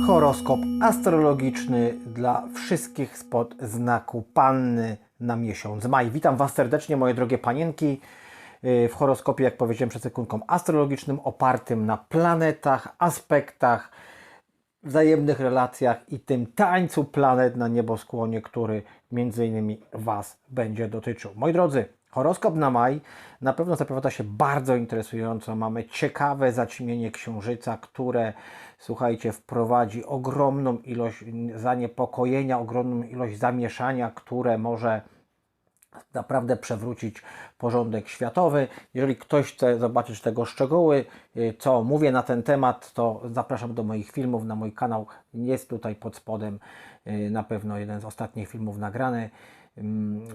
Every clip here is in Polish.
Horoskop astrologiczny dla wszystkich spod znaku Panny na miesiąc maj. Witam Was serdecznie, moje drogie panienki, yy, w horoskopie, jak powiedziałem przed sekundką, astrologicznym opartym na planetach, aspektach, wzajemnych relacjach i tym tańcu planet na nieboskłonie, który między innymi Was będzie dotyczył. Moi drodzy, horoskop na maj na pewno zapowiada się bardzo interesująco. Mamy ciekawe zaćmienie księżyca, które słuchajcie, wprowadzi ogromną ilość zaniepokojenia, ogromną ilość zamieszania, które może naprawdę przewrócić porządek światowy. Jeżeli ktoś chce zobaczyć tego szczegóły, y, co mówię na ten temat, to zapraszam do moich filmów na mój kanał. Jest tutaj pod spodem y, na pewno jeden z ostatnich filmów nagrany.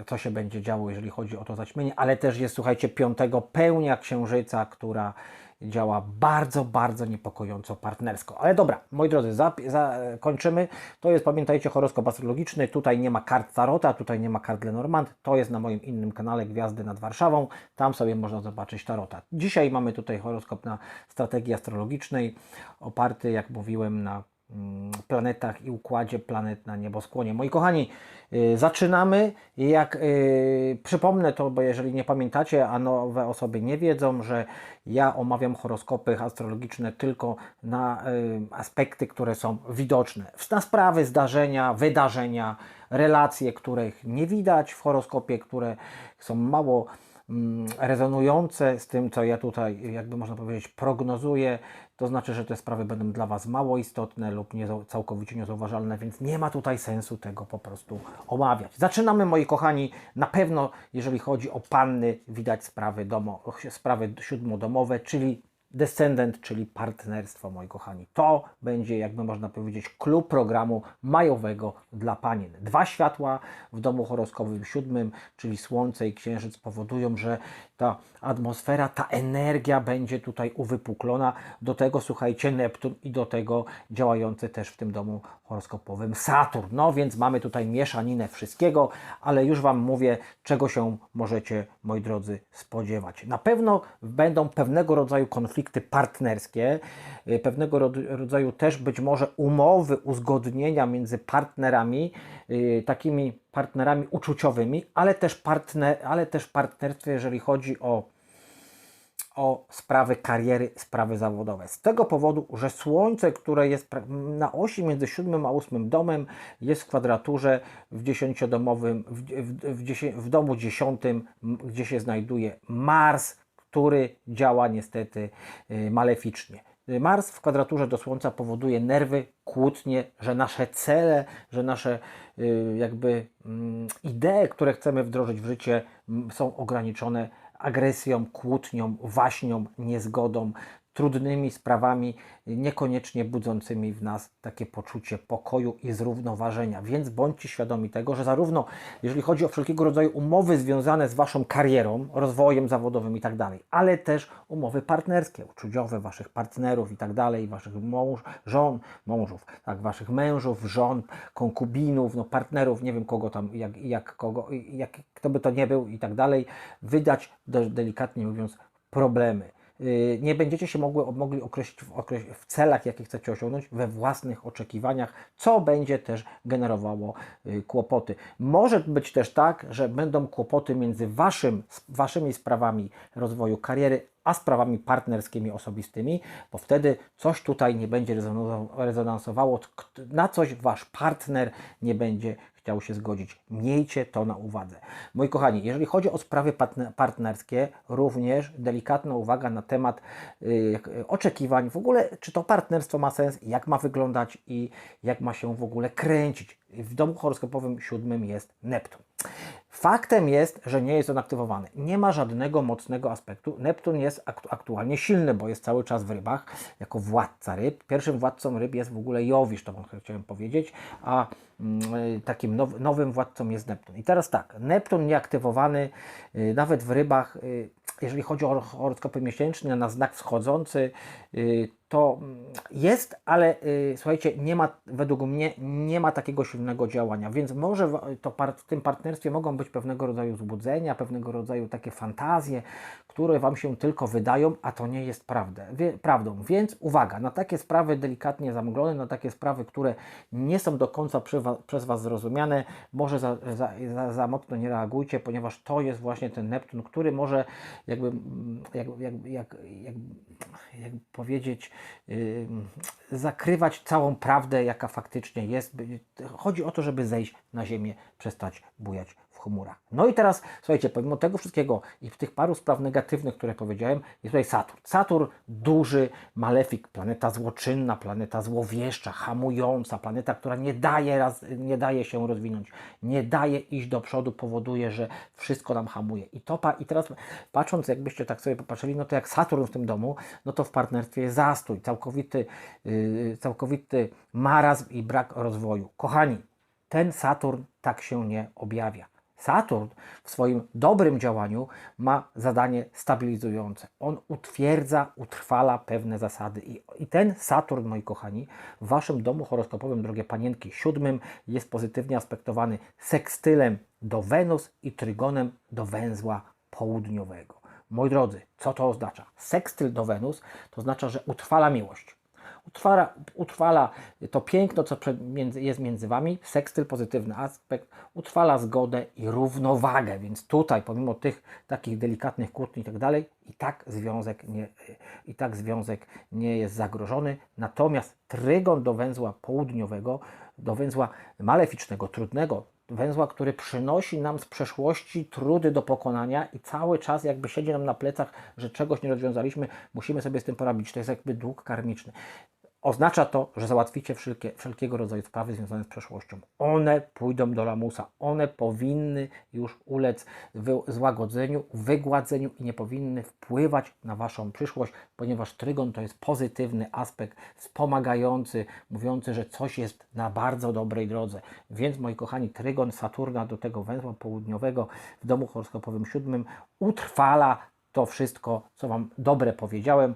Co się będzie działo, jeżeli chodzi o to zaćmienie, ale też jest, słuchajcie, piątego pełnia księżyca, która działa bardzo, bardzo niepokojąco partnersko. Ale dobra, moi drodzy, zakończymy. To jest, pamiętajcie, horoskop astrologiczny. Tutaj nie ma kart Tarota, tutaj nie ma kart Lenormand. To jest na moim innym kanale Gwiazdy nad Warszawą. Tam sobie można zobaczyć Tarota. Dzisiaj mamy tutaj horoskop na strategii astrologicznej, oparty, jak mówiłem, na planetach i układzie planet na nieboskłonie. Moi kochani, yy, zaczynamy. Jak yy, przypomnę to, bo jeżeli nie pamiętacie, a nowe osoby nie wiedzą, że ja omawiam horoskopy astrologiczne tylko na yy, aspekty, które są widoczne. Na sprawy, zdarzenia, wydarzenia, relacje, których nie widać w horoskopie, które są mało mm, rezonujące z tym, co ja tutaj, jakby można powiedzieć, prognozuję, to znaczy, że te sprawy będą dla Was mało istotne lub nie, całkowicie niezauważalne, więc nie ma tutaj sensu tego po prostu omawiać. Zaczynamy, moi kochani. Na pewno, jeżeli chodzi o panny, widać sprawy, domo, sprawy siódmodomowe, czyli descendent, czyli partnerstwo, moi kochani. To będzie, jakby można powiedzieć, klub programu majowego dla panien. Dwa światła w domu horoskopowym siódmym, czyli Słońce i Księżyc, powodują, że ta atmosfera, ta energia będzie tutaj uwypuklona. Do tego, słuchajcie, Neptun i do tego działający też w tym domu horoskopowym Saturn. No więc mamy tutaj mieszaninę wszystkiego, ale już Wam mówię, czego się możecie, moi drodzy, spodziewać. Na pewno będą pewnego rodzaju konflikty partnerskie, y, pewnego ro- rodzaju też być może umowy, uzgodnienia między partnerami, y, takimi partnerami uczuciowymi, ale też, partner, ale też partnerstwie, jeżeli chodzi o o sprawy kariery, sprawy zawodowe. Z tego powodu, że Słońce, które jest na osi między siódmym a ósmym domem, jest w kwadraturze w dziesięciodomowym, w, w, w, w domu dziesiątym, gdzie się znajduje Mars, który działa niestety y, maleficznie. Mars w kwadraturze do Słońca powoduje nerwy, kłótnie, że nasze cele, że nasze y, jakby mm, idee, które chcemy wdrożyć w życie, są ograniczone agresją, kłótnią, waśnią, niezgodą, trudnymi sprawami, niekoniecznie budzącymi w nas takie poczucie pokoju i zrównoważenia. Więc bądźcie świadomi tego, że zarówno jeżeli chodzi o wszelkiego rodzaju umowy związane z Waszą karierą, rozwojem zawodowym i tak dalej, ale też umowy partnerskie, uczuciowe Waszych partnerów i tak dalej, Waszych mąż, żon, mężów, tak, Waszych mężów, żon, konkubinów, no partnerów, nie wiem kogo tam, jak, jak kogo, jak, kto by to nie był i tak dalej, wydać, delikatnie mówiąc, problemy. Yy, nie będziecie się mogły, mogli określić w, okreś- w celach, jakie chcecie osiągnąć, we własnych oczekiwaniach, co będzie też generowało yy, kłopoty. Może być też tak, że będą kłopoty między waszym, waszymi sprawami rozwoju kariery, a sprawami partnerskimi, osobistymi, bo wtedy coś tutaj nie będzie rezonansowało, na coś wasz partner nie będzie chciał się zgodzić. Miejcie to na uwadze. Moi kochani, jeżeli chodzi o sprawy partne- partnerskie, również delikatna uwaga na temat y, oczekiwań, w ogóle czy to partnerstwo ma sens, jak ma wyglądać i jak ma się w ogóle kręcić. W domu horoskopowym siódmym jest Neptun. Faktem jest, że nie jest on aktywowany. Nie ma żadnego mocnego aspektu. Neptun jest aktu- aktualnie silny, bo jest cały czas w rybach jako władca ryb. Pierwszym władcą ryb jest w ogóle Jowisz, to chciałem powiedzieć, a mm, y, takim now, nowym władcą jest Neptun. I teraz tak, Neptun nieaktywowany y, nawet w rybach, y, jeżeli chodzi o horoskopy miesięczne na znak wschodzący, to mm, jest, ale y, słuchajcie, nie ma, według mnie, nie ma takiego silnego działania, więc może to w tym partnerstwie mogą być pewnego rodzaju zbudzenia, pewnego rodzaju takie fantazje, które Wam się tylko wydają, a to nie jest prawda, wie, prawdą. Więc uwaga, na takie sprawy delikatnie zamglone, na takie sprawy, które nie są do końca wa, przez Was zrozumiane, może za, za, za, za mocno nie reagujcie, ponieważ to jest właśnie ten Neptun, który może jakby, mm, jak, jak, jak, jak, powiedzieć, zakrywać całą prawdę, jaka faktycznie jest. Chodzi o to, żeby zejść na ziemię, przestać bujać chmurach. No i teraz, słuchajcie, pomimo tego wszystkiego i tych paru spraw negatywnych, które powiedziałem, jest tutaj Saturn. Saturn duży, malefik, planeta złoczynna, planeta złowieszcza, hamująca, planeta, która nie daje, raz, nie daje się rozwinąć, nie daje iść do przodu, powoduje, że wszystko nam hamuje. I, to, pa- I teraz patrząc, jakbyście tak sobie popatrzyli, no to jak Saturn w tym domu, no to w partnerstwie jest zastój, całkowity, yy, całkowity marazm i brak rozwoju. Kochani, ten Saturn tak się nie objawia. Saturn w swoim dobrym działaniu ma zadanie stabilizujące. On utwierdza, utrwala pewne zasady. I, I ten Saturn, moi kochani, w waszym domu horoskopowym, drogie panienki, siódmym jest pozytywnie aspektowany sekstylem do Wenus i trygonem do węzła południowego. Moi drodzy, co to oznacza? Sekstyl do Wenus to oznacza, że utrwala miłość utrwala, utrwala to piękno, co między, jest między Wami, sekstyl, pozytywny aspekt, utrwala zgodę i równowagę, więc tutaj, pomimo tych takich delikatnych kłótni i tak dalej, i tak związek nie, i tak związek nie jest zagrożony, natomiast trygon do węzła południowego, do węzła maleficznego, trudnego, węzła, który przynosi nam z przeszłości trudy do pokonania i cały czas jakby siedzi nam na plecach, że czegoś nie rozwiązaliśmy, musimy sobie z tym poradzić. To jest jakby dług karmiczny. Oznacza to, że załatwicie wszelkie, wszelkiego rodzaju sprawy związane z przeszłością. One pójdą do lamusa. One powinny już ulec wy, złagodzeniu, wygładzeniu i nie powinny wpływać na Waszą przyszłość, ponieważ trygon to jest pozytywny aspekt, wspomagający, mówiący, że coś jest na bardzo dobrej drodze. Więc, moi kochani, trygon Saturna do tego węzła południowego w domu horoskopowym siódmym utrwala to wszystko, co Wam dobre powiedziałem,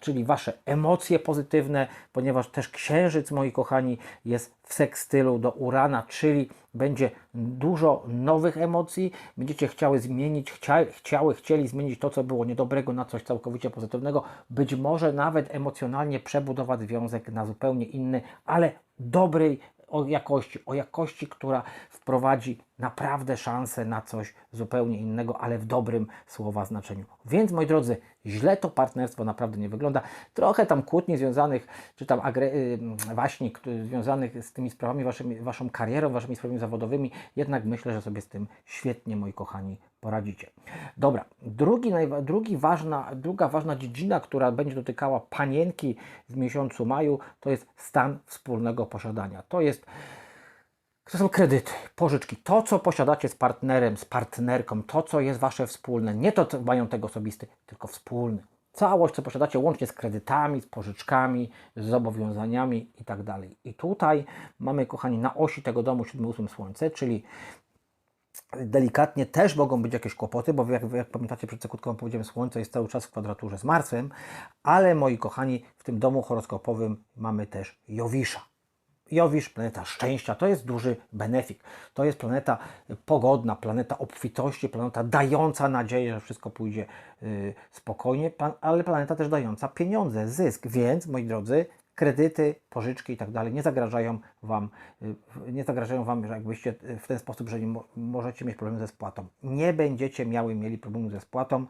czyli Wasze emocje pozytywne, ponieważ też Księżyc, moi kochani, jest w sekstylu do Urana, czyli będzie dużo nowych emocji, będziecie chciały zmienić, chcia, chciały, chcieli zmienić to, co było niedobrego na coś całkowicie pozytywnego, być może nawet emocjonalnie przebudować związek na zupełnie inny, ale dobrej o jakości, o jakości, która wprowadzi naprawdę szansę na coś zupełnie innego, ale w dobrym słowa znaczeniu. Więc moi drodzy, źle to partnerstwo naprawdę nie wygląda. Trochę tam kłótni związanych, czy tam agre- y, waśni któ- związanych z tymi sprawami, waszymi, waszą karierą, waszymi sprawami zawodowymi, jednak myślę, że sobie z tym świetnie, moi kochani, poradzicie. Dobra, drugi, drugi ważna, druga ważna dziedzina, która będzie dotykała panienki w miesiącu maju, to jest stan wspólnego posiadania. To jest to są kredyty, pożyczki, to co posiadacie z partnerem, z partnerką, to co jest wasze wspólne, nie to co majątek osobisty, tylko wspólny. Całość, co posiadacie łącznie z kredytami, z pożyczkami, z zobowiązaniami i tak. I tutaj mamy, kochani, na osi tego domu 7-8 słońce, czyli delikatnie też mogą być jakieś kłopoty, bo jak, jak pamiętacie przed sekundką powiedziałem, Słońce jest cały czas w kwadraturze z Marsem, ale moi kochani, w tym domu horoskopowym mamy też Jowisza. Jowisz, planeta szczęścia, to jest duży benefik. To jest planeta pogodna, planeta obfitości, planeta dająca nadzieję, że wszystko pójdzie y, spokojnie, ale planeta też dająca pieniądze, zysk. Więc, moi drodzy, kredyty, pożyczki i tak dalej nie zagrażają Wam, y, nie zagrażają Wam, że jakbyście y, w ten sposób, że nie mo- możecie mieć problemy ze spłatą. Nie będziecie miały mieli problemu ze spłatą,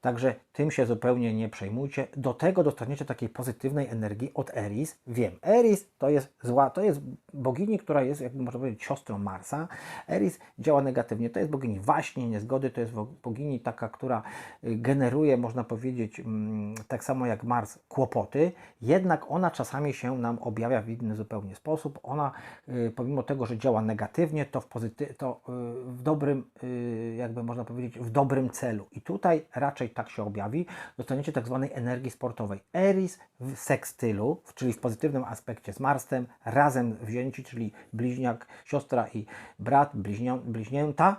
także tym się zupełnie nie przejmujcie. Do tego dostaniecie takiej pozytywnej energii od Eris. Wiem, Eris to jest zła, to jest bogini, która jest, jakby można powiedzieć, siostrą Marsa. Eris działa negatywnie, to jest bogini waśni, niezgody, to jest bogini taka, która y, generuje, można powiedzieć, mm, tak samo jak Mars, kłopoty, jednak ona czasami się nam objawia w inny zupełnie sposób. Ona, y, pomimo tego, że działa negatywnie, to w, pozyty- to y, w dobrym, y, jakby można powiedzieć, w dobrym celu. I tutaj raczej tak się objawi. Dostaniecie tak zwanej energii sportowej. Eris w sekstylu, czyli w pozytywnym aspekcie z Marsem, razem wzięci, czyli bliźniak, siostra i brat, bliźnią, bliźnięta,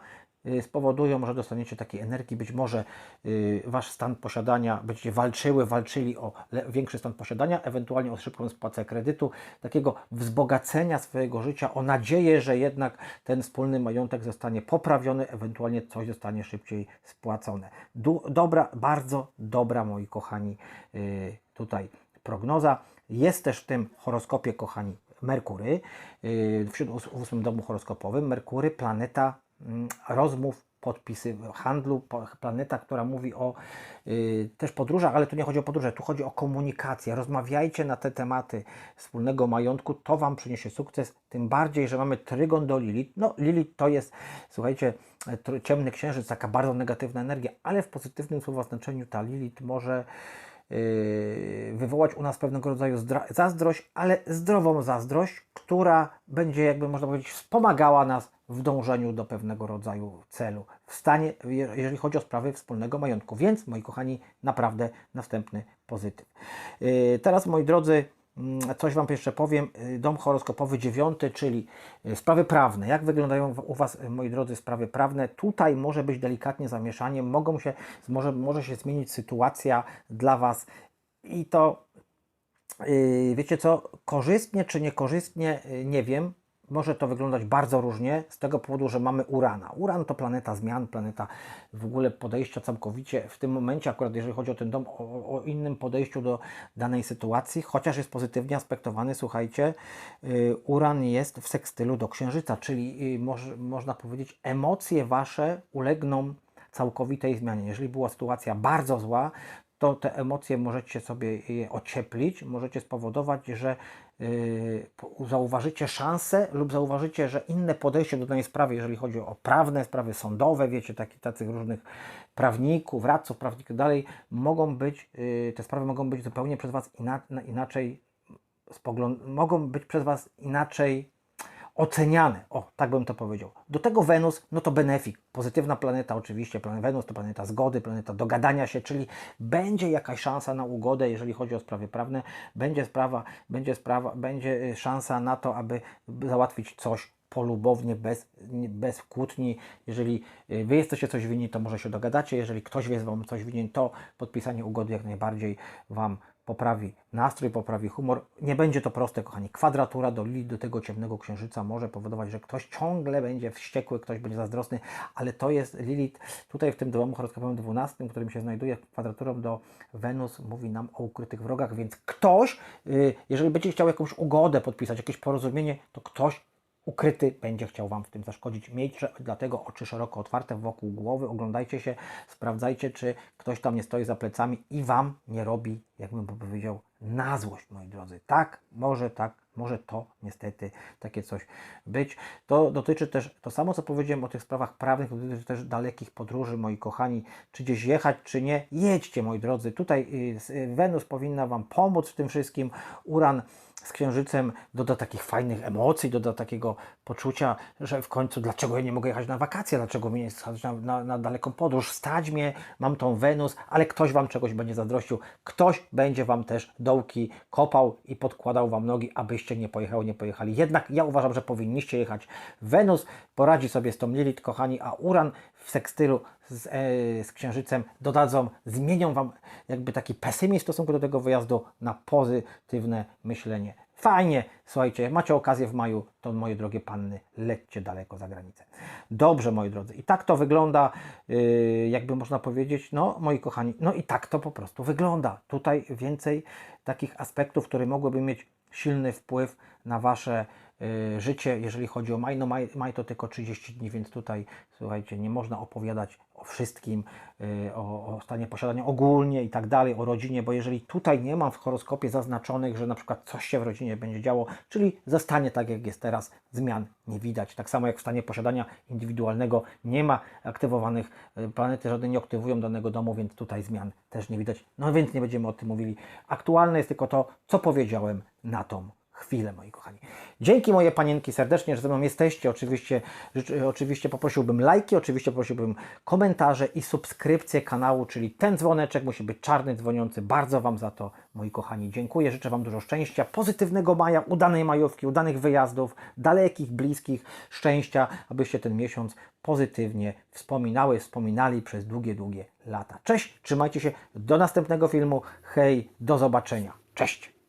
spowodują, że dostaniecie takiej energii. Być może y, wasz stan posiadania, będziecie walczyły, walczyli o większy stan posiadania, ewentualnie o szybką spłatę kredytu, takiego wzbogacenia swojego życia, o nadzieję, że jednak ten wspólny majątek zostanie poprawiony, ewentualnie coś zostanie szybciej spłacone. Du- dobra, bardzo dobra, moi kochani, y, tutaj prognoza. Jest też w tym horoskopie, kochani, Merkury, w ósmym domu horoskopowym. Merkury, planeta rozmów, podpisy, handlu, planeta, która mówi o yy, też podróżach, ale tu nie chodzi o podróże, tu chodzi o komunikację. Rozmawiajcie na te tematy wspólnego majątku, to Wam przyniesie sukces, tym bardziej, że mamy trygon do Lilith. No, Lilith to jest, słuchajcie, e, ciemny księżyc, taka bardzo negatywna energia, ale w pozytywnym słowa znaczeniu ta Lilith może wywołać u nas pewnego rodzaju zazdrość, ale zdrową zazdrość, która będzie, jakby można powiedzieć, wspomagała nas w dążeniu do pewnego rodzaju celu, w stanie, je- jeżeli chodzi o sprawy wspólnego majątku. Więc, moi kochani, naprawdę następny pozytyw. Yy, Teraz, moi drodzy, coś Wam jeszcze powiem. Yy, Dom horoskopowy dziewiąty, czyli yy, sprawy prawne. Jak wyglądają u Was, yy, moi drodzy, sprawy prawne? Tutaj może być delikatnie zamieszanie, mogą się, może, może się zmienić sytuacja dla Was i to Yy, wiecie co, korzystnie czy niekorzystnie, yy, nie wiem. Może to wyglądać bardzo różnie z tego powodu, że mamy Urana. Uran to planeta zmian, planeta w ogóle podejścia całkowicie w tym momencie, akurat jeżeli chodzi o ten dom, o, o innym podejściu do danej sytuacji, chociaż jest pozytywnie aspektowany, słuchajcie, yy, Uran jest w sekstylu do Księżyca, czyli yy, moż, można powiedzieć, emocje Wasze ulegną całkowitej zmianie. Jeżeli była sytuacja bardzo zła, to te emocje możecie sobie ocieplić, możecie spowodować, że zauważycie szansę lub zauważycie, że inne podejście do danej sprawy, jeżeli chodzi o prawne sprawy sądowe, wiecie, taki, tacy różnych prawników, radców, prawników dalej, mogą być, yy, te sprawy mogą być zupełnie przez Was ina, na- inaczej spogląd- mogą być przez Was inaczej oceniane. O, tak bym to powiedział. Do tego Wenus, no to benefik. Pozytywna planeta oczywiście. Planet Wenus to planeta zgody, planeta dogadania się, czyli będzie jakaś szansa na ugodę, jeżeli chodzi o sprawy prawne. Będzie sprawa, będzie sprawa, będzie y, szansa na to, aby załatwić coś polubownie, bez, bez kłótni. Jeżeli y, Wy jesteście coś winni, to może się dogadacie. Jeżeli ktoś jest Wam coś winien, to podpisanie ugody jak najbardziej Wam poprawi nastrój, poprawi humor. Nie będzie to proste, kochani. Kwadratura do Lilith, do tego ciemnego księżyca może powodować, że ktoś ciągle będzie wściekły, ktoś będzie zazdrosny, ale to jest Lilith tutaj w tym domu horoskopowym 12, w którym się znajduje kwadraturą do Wenus, mówi nam o ukrytych wrogach, więc ktoś, y, jeżeli będzie chciał jakąś ugodę podpisać, jakieś porozumienie, to ktoś ukryty będzie chciał Wam w tym zaszkodzić. Miejcie dlatego oczy szeroko otwarte wokół głowy, oglądajcie się, sprawdzajcie, czy ktoś tam nie stoi za plecami i Wam nie robi, jakbym powiedział, na złość, moi drodzy. Tak, może tak, może to niestety takie coś być. To dotyczy też, to samo co powiedziałem o tych sprawach prawnych, dotyczy też dalekich podróży, moi kochani, czy gdzieś jechać, czy nie. Jedźcie, moi drodzy. Tutaj y, y, Wenus powinna Wam pomóc w tym wszystkim. Uran z księżycem doda takich fajnych emocji, doda takiego poczucia, że w końcu dlaczego ja nie mogę jechać na wakacje, dlaczego mnie nie stać na, na, na daleką podróż, stać mnie, mam tą Wenus, ale ktoś Wam czegoś będzie zazdrościł, ktoś będzie Wam też dołki kopał i podkładał Wam nogi, abyście nie pojechały, nie pojechali. Jednak ja uważam, że powinniście jechać. Wenus poradzi sobie z tą Lilith, kochani, a Uran w sekstylu z, e, z księżycem dodadzą, zmienią Wam jakby taki pesymizm w stosunku do tego wyjazdu na pozytywne myślenie. Fajnie, słuchajcie, macie okazję w maju, to moje drogie panny, lećcie daleko za granicę. Dobrze, moi drodzy, i tak to wygląda, yy, jakby można powiedzieć, no, moi kochani, no i tak to po prostu wygląda. Tutaj więcej takich aspektów, które mogłyby mieć silny wpływ na Wasze życie, jeżeli chodzi o maj. No maj, maj to tylko 30 dni, więc tutaj, słuchajcie, nie można opowiadać o wszystkim, y, o, o stanie posiadania ogólnie i tak dalej, o rodzinie, bo jeżeli tutaj nie ma w horoskopie zaznaczonych, że na przykład coś się w rodzinie będzie działo, czyli zostanie tak, jak jest teraz, zmian nie widać. Tak samo jak w stanie posiadania indywidualnego nie ma aktywowanych, y, planety żadne nie aktywują danego domu, więc tutaj zmian też nie widać. No więc nie będziemy o tym mówili. Aktualne jest tylko to, co powiedziałem na tą chwilę, moi kochani. Dzięki moje panienki serdecznie, że ze mną jesteście. Oczywiście, oczywiście poprosiłbym lajki, oczywiście poprosiłbym komentarze i subskrypcję kanału, czyli ten dzwoneczek musi być czarny, dzwoniący. Bardzo Wam za to, moi kochani, dziękuję. Życzę Wam dużo szczęścia, pozytywnego maja, udanej majówki, udanych wyjazdów, dalekich, bliskich, szczęścia, abyście ten miesiąc pozytywnie wspominały, wspominali przez długie, długie lata. Cześć, trzymajcie się, do następnego filmu. Hej, do zobaczenia. Cześć!